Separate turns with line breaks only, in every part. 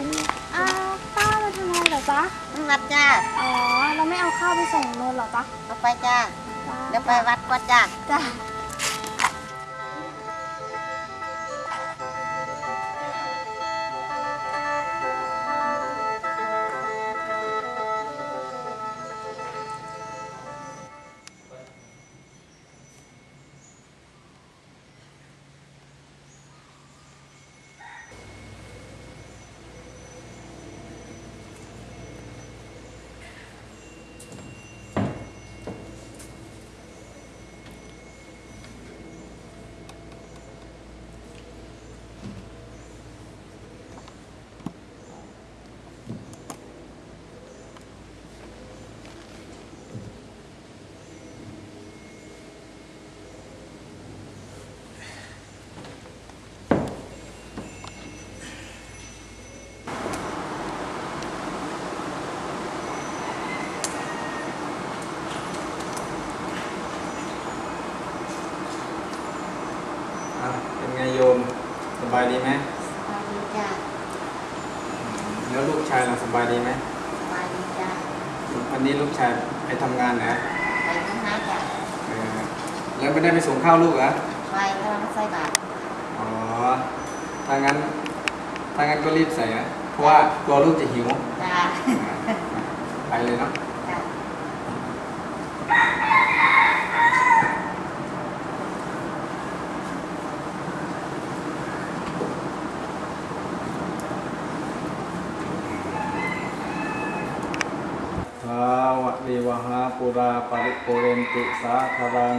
พวงมือ
อ้าวป้ามาทำอะไรเหรอจ๊ะ
มันวัดจ้า
อ๋อ เราไม่เอาข้าวไปส่งนนท์เหรอจ๊ะ
เอาไปจ้า
จ้า
เดี๋ยวไปวัดก่อนจ้า
จ้า
บายดีไหม
สบายดีจ้า
แล้วลูกชายเราสบายดีไหม
สบายดีจ้า
วันนี้ลูกชายไปทำงานนะ
ไปข้างหน้าจ้า
เออแล้วไม่ได้ไปส่งข้าวลูกเหรอ
ไปกำลังใส่บาตร
อ๋อถ้างั้นถ้างั้นก็รีบใส่นะเพราะว่ากลัวลูกจะหิว
จ้า
ไปเลยเนาะ
จ้า
ภาวะเดวหาปุราปริปุเรนติสาคารัง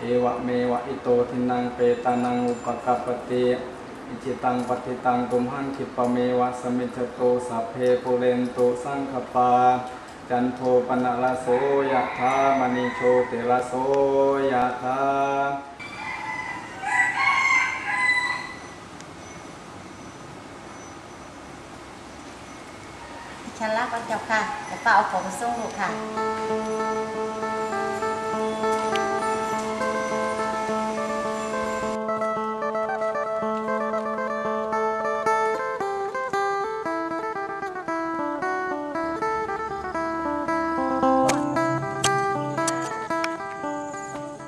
เอวะเมวะอิโตทินังเปตานังอุปกัปติอิจิตังปฏิตังตุมหังคิปเมวะสมิจโตสัพเพปุเรนโตสังคปา จันโทปนะละโสยะธามณิโชติละโสยะธา
ฉันรักพระเจ้าค่ะเดี๋ยวป้าเอาของมาส่งลูกค่ะ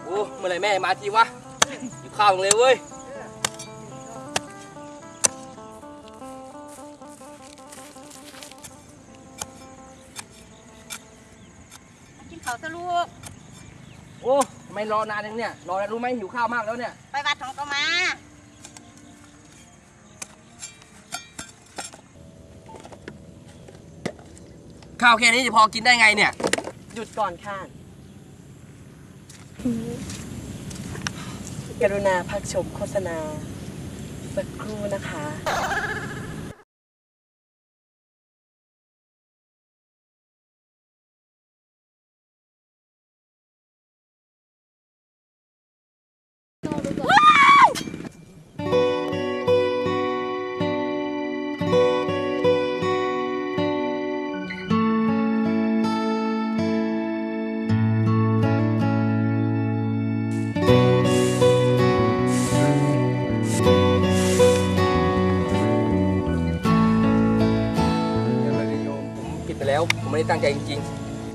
โอ้เมื่อไหรแม่มาทีวะอยู่ข้าวจังเลยเว้ย
กินข้าวตะลูก
โอ้ทำไมรอนานจังเนี่ย รอแล้วรู้ไหมหิวข้าวมากแล้วเนี่ย
ไปวัดของก็มา
ข้าวแค่นี้จะพอกินได้ไงเนี่ย
หยุดก่อนค่ะ กรุณาพักชมโฆษณา สักครู่นะคะ
ผมผิดไปแล้วผมไม่ได้ตั้งใจจริง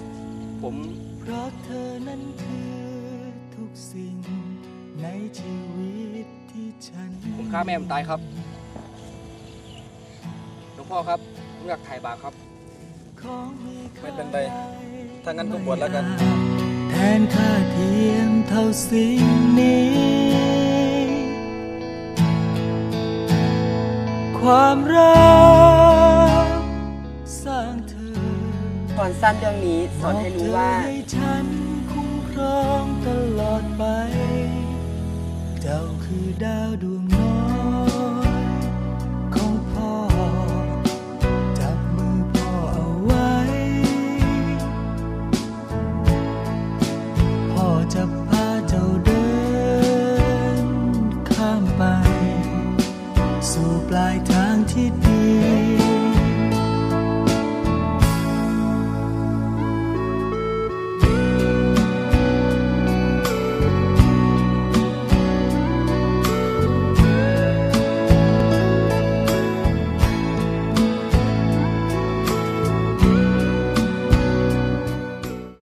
ๆ ผม
เพราะเธอนั้นคือทุกสิ่งในชีวิตที่ฉัน
ผมฆ่าแม่ผมตายครับ หลวงพ่อครับผมอยากถ่ายบาปครับ
ของมีค่า
ไม่เป็นไร ถ้างั้นก็บวชแล้วกัน
แทนค่าเทียมเท่าสิ่งนี้ ความรัก
ตอนสั้นเรื่องนี้สอนให้รู้ว่า
ฉันคุ้มครองตลอดไป เจ้าคือดาวดวงน้อย